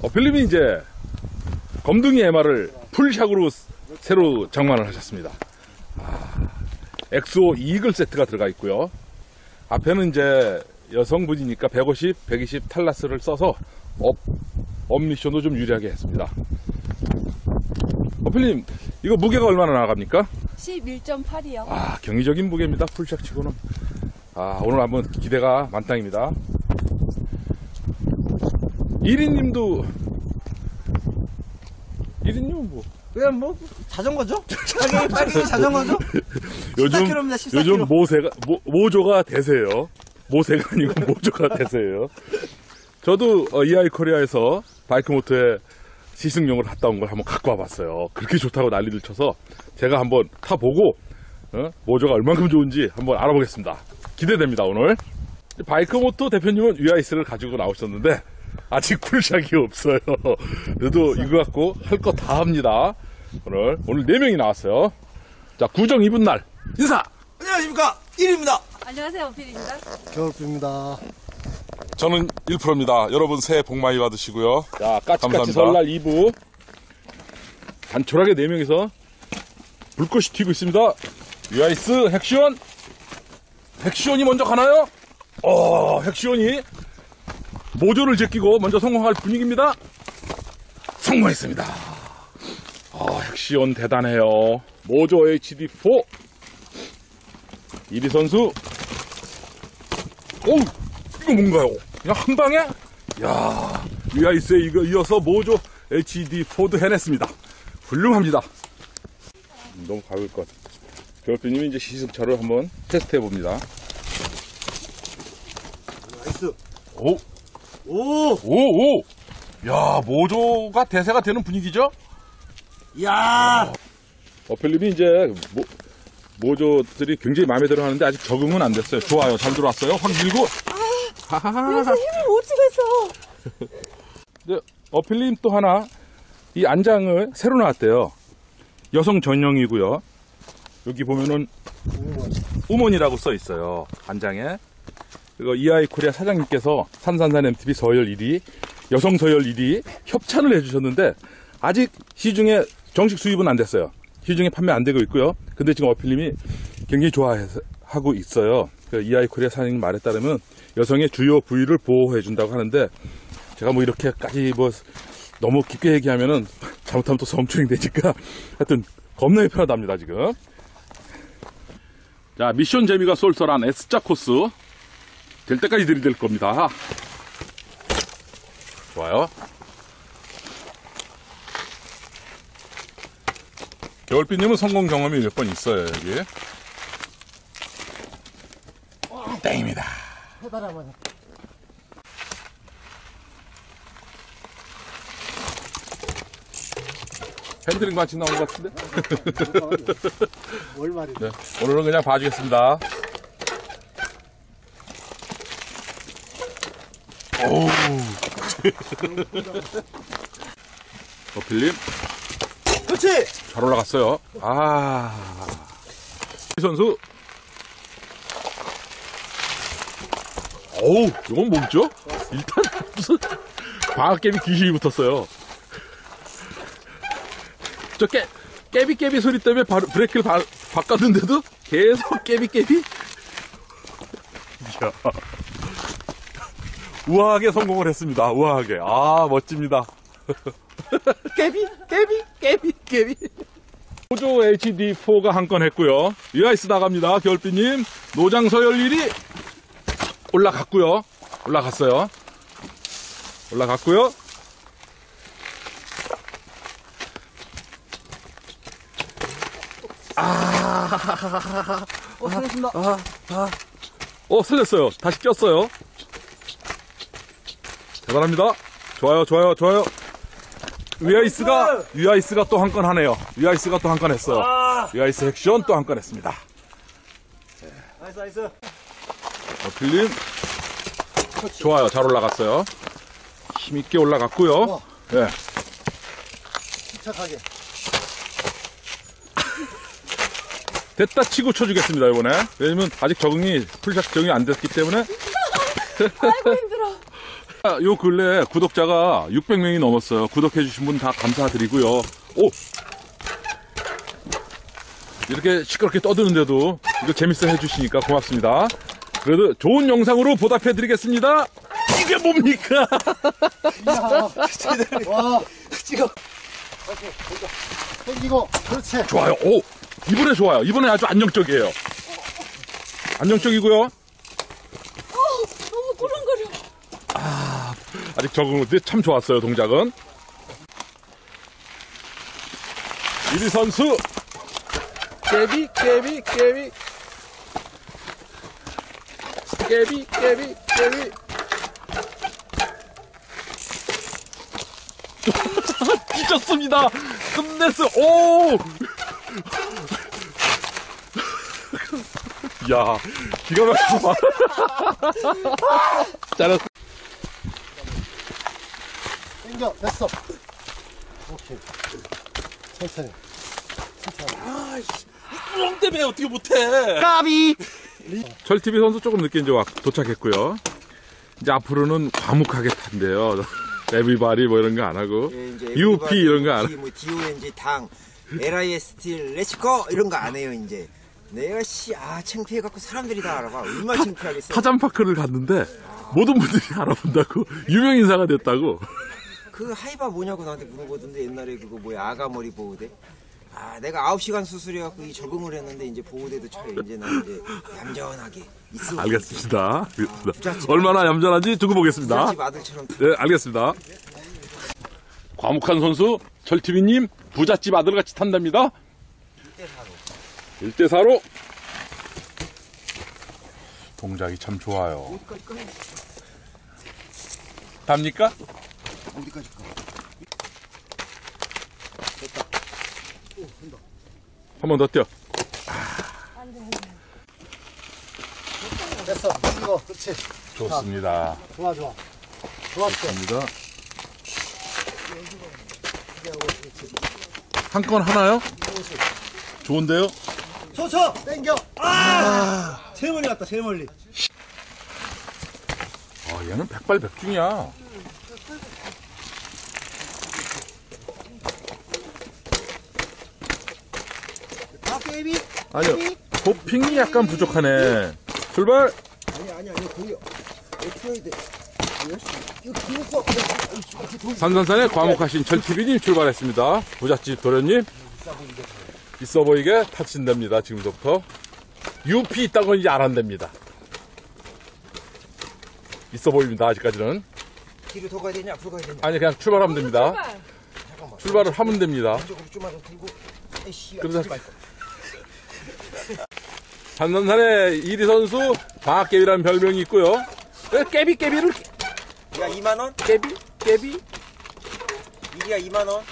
어, 필름이 이제 검둥이 MR을 풀샥으로 새로 장만을 하셨습니다. 아, 엑소 이글 세트가 들어가 있고요. 앞에는 이제 여성분이니까 150, 120 탈라스를 써서 업, 업 미션도 좀 유리하게 했습니다. 어, 필님, 이거 무게가 얼마나 나갑니까? 11.8이요. 아, 경이적인 무게입니다. 풀샥 치고는. 아, 오늘 한번 기대가 만땅입니다. 1인님도 1인님은 뭐 그냥 뭐 자전거죠? 빨갱이 빨갱이 자전거죠? 요즘 14km 입니다, 14km. 요즘 모세가 모, 모조가 대세예요. 모세가 아니고 모조가 대세예요. 저도 어, 이아이 코리아에서 바이크 모터에 시승용을 갔다 온 걸 한번 갖고 와봤어요. 그렇게 좋다고 난리를 쳐서 제가 한번 타보고 어? 모조가 얼만큼 좋은지 한번 알아보겠습니다. 기대됩니다 오늘. 바이크 모터 대표님은 유아이스를 가지고 나오셨는데 아직 풀샥이 없어요. 그래도 이거 갖고 할 거 다 합니다. 오늘 오늘 네 명이 나왔어요. 자 구정 입은 날 인사. 안녕하십니까 1위입니다 안녕하세요, 필입니다. 겨울비입니다. 저는 1%입니다. 여러분 새해 복 많이 받으시고요. 자, 까치까치 감사합니다. 설날 2부. 단촐하게 4명이서 불꽃이 튀고 있습니다. 유아이스 핵시온. 핵시온이 먼저 가나요? 어, 핵시온이 모조를 제끼고 먼저 성공할 분위기입니다. 성공했습니다. 어, 핵시온 대단해요. 모조 HD4. 1위 선수. 오우, 이거 뭔가요? 그냥 한 방에? 야 유아이스에 이거 이어서 모조 HD 포드 해냈습니다. 훌륭합니다. 음, 너무 가볼 것. 겨울비님이 이제 시승차를 한번 테스트해 봅니다. 나이스 오, 오 오, 오! 야, 모조가 대세가 되는 분위기죠? 야 어필님이 이제 모, 모조들이 굉장히 마음에 들어 하는데 아직 적응은 안 됐어요. 좋아요. 잘 들어왔어요. 확 밀고. 하하하. 힘을 못 주겠어. 근데 어필님 또 하나 이 안장을 새로 나왔대요. 여성 전용이고요. 여기 보면은 우먼이라고 써 있어요. 안장에. 그리고 이아이 코리아 사장님께서 산산산 MTV 서열 1위, 여성 서열 1위 협찬을 해주셨는데 아직 시중에 정식 수입은 안 됐어요. 시중에 판매 안 되고 있고요. 근데 지금 어필님이 굉장히 좋아하고 있어요. 그 이아이 코리아 사장님 말에 따르면 여성의 주요 부위를 보호해 준다고 하는데 제가 뭐 이렇게까지 뭐 너무 깊게 얘기하면은 잘못하면 또 성추행 되니까 하여튼 겁나게 편하답니다 지금 자 미션 재미가 쏠쏠한 S자 코스 될 때까지 들이댈 겁니다. 좋아요. 겨울비님은 성공 경험이 몇 번 있어요 여기? 땡입니다. 핸들링 반칙 나온 것 같은데? 네, 오늘은 그냥 봐주겠습니다. 오우. 어필님, 그렇지 잘 올라갔어요. 아. 이 선수. 어우, 이건 뭐죠? 일단 무슨 방학개비 귀신이 붙었어요. 저 깨, 깨비깨비 소리 때문에 바로 브레이크를 바, 바꿨는데도 계속 깨비깨비? 이야. 우아하게 성공을 했습니다. 우아하게. 아, 멋집니다. 깨비, 깨비, 깨비, 깨비. 호조 HD4가 한 건 했고요. 유아이스 나갑니다. 겨울비님. 노장 서열 1위 올라갔고요. 올라갔어요. 올라갔고요. 어 살겠습니다 어, 살렸어요. 다시 꼈어요. 대단합니다. 좋아요, 좋아요, 좋아요. 위아이스가, 위아이스가 또 한 건 하네요. 위아이스가 또 한 건 했어요. 아 위아이스 액션 또 한 건 했습니다. 나이스 나이스 어, 필름. 좋아요. 잘 올라갔어요. 힘있게 올라갔고요. 우와. 예. 침착하게. 됐다 치고 쳐주겠습니다, 이번에. 왜냐면 아직 적응이, 풀샷 적응이 안 됐기 때문에. 아이고, 힘들어. 요 근래 구독자가 600명이 넘었어요. 구독해주신 분 다 감사드리고요. 오! 이렇게 시끄럽게 떠드는데도 이거 재밌어 해주시니까 고맙습니다. 그래도 좋은 영상으로 보답해드리겠습니다. 이게 뭡니까? 와, 찍어. 땡기고, 그렇지. 좋아요. 오! 이번에 좋아요. 이번에 아주 안정적이에요. 안정적이고요. 너무 꾸렁거려. 아직 적응 못해 참 좋았어요, 동작은. 이리 선수! 깨비, 깨비, 깨비. 깨비, 깨비, 깨비. 찢었습니다. 끝냈어. 오! 야, 기가 막히고 잘했어. 땡겨, 됐어. 오케이. 천천히. 뻥 때문에 어떻게 못해. 까비! 철TV 선수 조금 늦게 이제 와, 도착했고요. 이제 앞으로는 과묵하게 탄대요. 에비바리 뭐 이런 거 안 하고. 예, UP 이런 거안 UP, 뭐 DONG 당 LIST 렛츠고 이런 거 안 해요 이제 내가 씨아 창피해 갖고 사람들이 다 알아봐 얼마나 창피하겠어 타잔파크를 갔는데 모든 분들이 알아본다고 유명 인사가 됐다고. 그 하이바 뭐냐고 나한테 물어보던데 옛날에 그거 뭐야 아가 머리 보호대 아 내가 9시간 수술해 갖고 이 적응을 했는데 이제 보호대도 쳐요 이제 나 이제 얌전하게 있어 알겠습니다. 알겠습니다. 얼마나 얌전한지 두고 보겠습니다. 집 아들처럼 네, 알겠습니다. 과묵한 선수 철TV님 부잣집 아들같이 탄답니다. 1대 4로 동작이 참 좋아요. 답니까? 어디까지 가? 한번 더 뛰어. 됐어. 땡기고, 그렇지. 좋습니다. 좋아, 좋아. 좋았어. 좋습니다. 한 건 하나요? 좋은데요? 쳐, 땡겨! 아! 제일 멀리 갔다, 제일 멀리. 아, 얘는 백발백중이야. 아, 게임이? 아니요. 도핑이 약간 부족하네. 출발! 아니 아니 아니 거기 왜 풀어야 돼 이거 기울거 산산산에 과묵하신 철TV님 출발했습니다. 부잣집 도련님. 있어 보이게 타친답니다, 지금부터. UP 있다고 이제 알아냅니다. 있어 보입니다, 아직까지는. 뒤로 더 가야 되냐 앞으로 가야 되냐 아니, 그냥 출발하면 됩니다. 출발. 잠깐만 출발을 하면 됩니다. 그러다 산산산에 이리 선수 방학개비라는 별명이 있고요. 깨비 깨비를 야 2만 원? 깨비 깨비 이리야 2만 원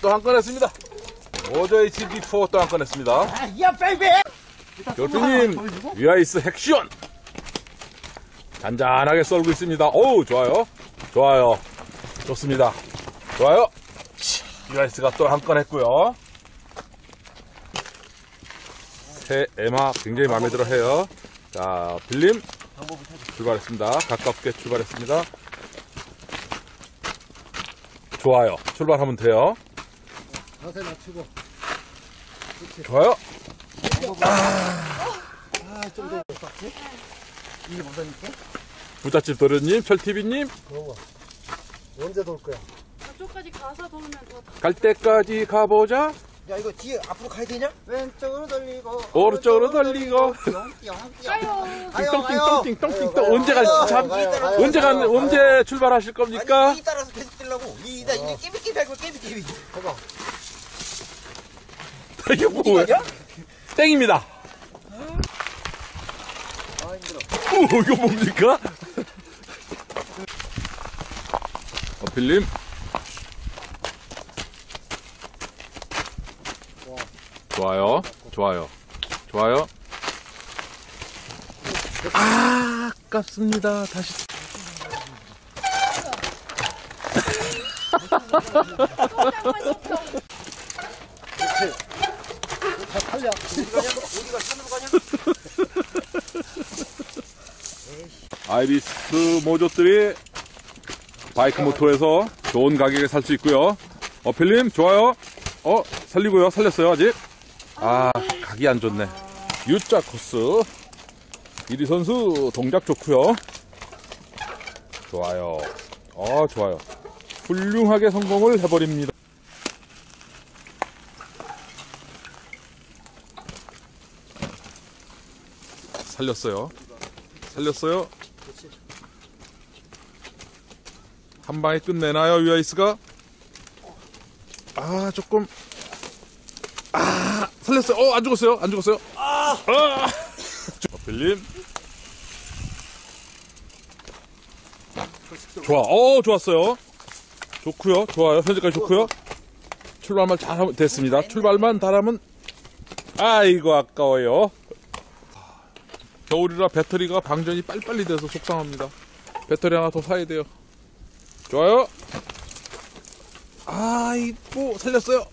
또 한 건 했습니다. 오저 HB 투어 또한 건 했습니다. 아, 야, 베이비! 교수님 위아이스 핵시온 잔잔하게 썰고 있습니다. 어우 좋아요, 좋아요, 좋습니다. 좋아요. 위아이스가 또 한 건 했고요. 새 에마 굉장히 마음에 들어 해요. 자 빌림 출발했습니다. 가깝게 출발했습니다. 좋아요. 출발하면 돼요. 자세 낮추고. 좋아요. 아, 좀더 빡지? 이게 못하니까? 부잣집 도련님, 철TV님 그거 봐. 언제 돌 거야? 저쪽까지 가서 돌면 더 갈 때까지 가보자. 야 이거 뒤에 앞으로 가야 되냐? 왼쪽으로 돌리고. 오른쪽으로 돌리고. 가요. 띵똥띵똥 띵 똥띵똥 언제 갈지 참 가요, 가요, 언제 간 가요, 언제 출발하실 겁니까? 아니 이 따라서 계속 뛰려고 이나 이게 깨비깨비 할거 깨비깨비 해봐. 이게 뭐야? 땡입니다. 오 이거 뭡니까? 어, 빌림. 좋아요, 좋아요, 좋아요. 아, 아깝습니다. 다시. 아이비스 모조들이 바이크 모토에서 좋은 가격에 살 수 있고요. 어, 필님, 좋아요. 어, 살리고요. 살렸어요, 아직. 아, 각이 안 좋네. U자 코스. 이리 선수, 동작 좋고요 좋아요. 어, 좋아요. 훌륭하게 성공을 해버립니다. 살렸어요. 살렸어요. 한 방에 끝내나요, 유아이스가? 아, 조금. 아, 살렸어요. 어, 안 죽었어요. 안 죽었어요. 아! 아! 필님. 좋아. 어, 좋았어요. 좋고요. 좋아요. 현재까지 좋고요. 출발만 잘 됐습니다. 출발만 잘하면 아이고 아까워요. 겨울이라 배터리가 방전이 빨리빨리 돼서 속상합니다. 배터리 하나 더 사야 돼요. 좋아요. 아이고 살렸어요.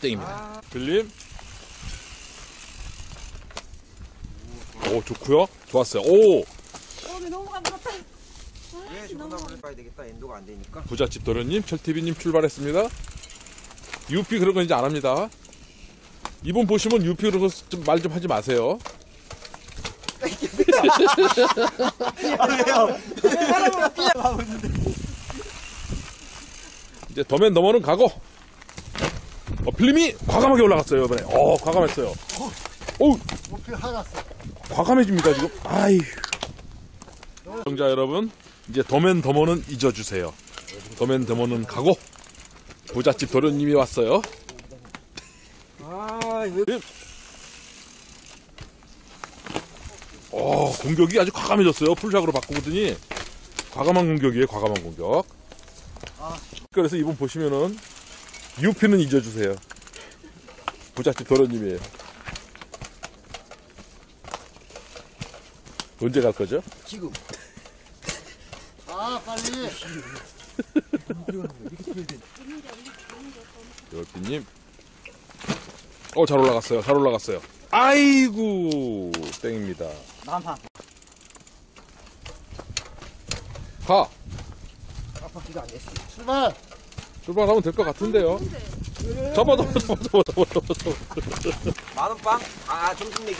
땡입니다. 빌림. 오 좋고요. 좋았어요. 오 오늘 너무 감사합니다. 예, 조금만 봐야 되겠다. 엔도가 안 되니까. 부잣집 도련님, 철TV님 출발했습니다. UP 그런 거 이제 안 합니다. 이번 보시면 UP 그런 거좀말좀 하지 마세요. 아, 왜요? 있는데. 이제 더맨 너머는 가고. 어, 필름이 과감하게 올라갔어요, 이번에. 어, 과감했어요. 오, 목표 하났어. 과감해집니다, 지금. 아이. 시청자 여러분, 이제 더맨 더머는 잊어주세요. 더맨 더머는 가고, 부잣집 도련님이 왔어요. 아, 왜 어, 공격이 아주 과감해졌어요. 풀샷으로 바꾸더니 과감한 공격이에요. 과감한 공격. 그래서 이분 보시면은 UP는 잊어주세요. 부잣집 도련님이에요. 언제 갈 거죠? 지금 아, 빨리. 열피님. 어, 잘 올라갔어요. 잘 올라갔어요. 아이고, 땡입니다. 난파. 가! 출발. 출발하면 될 것 같은데요. 잡아, 잡아, 잡아, 잡아, 잡아, 잡아. 만원 빵? 아, 점심 내기?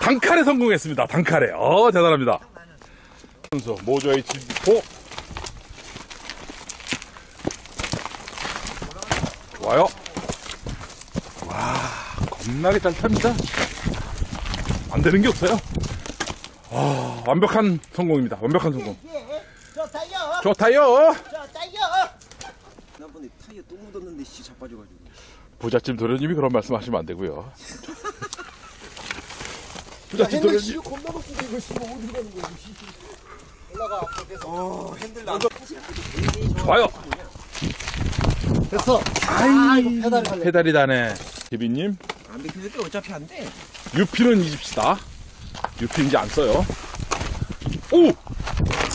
단칼에 성공했습니다. 단칼에. 어, 대단합니다. 선수, 모조 H4. 좋아요. 와, 겁나게 잘 탑니다. 안 되는 게 없어요. 아, 완벽한 성공입니다. 완벽한 성공. 좋다요. 좋다요. 좋다요. 지난번에 타이어 또 묻었는데 씨 자빠져가지고. 부잣집 도련님이 그런 말씀 하시면 안 되고요. 부잣집 핸들 도련님. 씨 겁나 높고 이거 씨 어디 가는 거야? 씨. 올라가. 어, 핸들도 안 좋아요. 됐어. 아, 페달 갈래. 페달이 다네. 개비님. 안 비켜줄 게 어차피 안 돼. 유피는 잊읍시다. 유피 이제 안 써요. 오!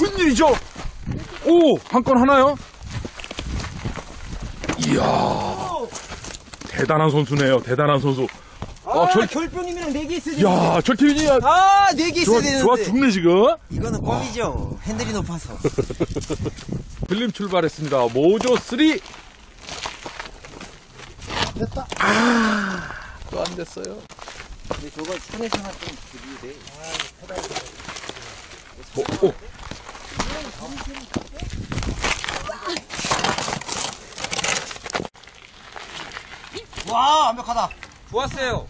웬일이죠? 오! 한 건 하나요? 이야. 대단한 선수네요. 대단한 선수. 아, 아, 절- 결변이면 네개 있어야 되는데. 야, 철팀이 아, 네개 좋아, 있어야 되는데. 좋아 죽네, 지금. 이거는 껌이죠. 핸들이 높아서. 필름 출발했습니다. 모조 3. 됐다. 또 안 됐어요. 근데 저거 산에서나 좀 드려야 돼. 오, 오. 와, 완벽하다. 좋았어요.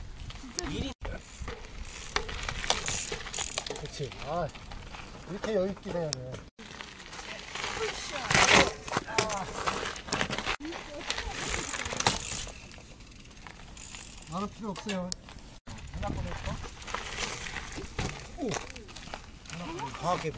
그렇지. 아, 이렇게 여유 있긴 해야 돼. 나는 필요 없어요. 과하게.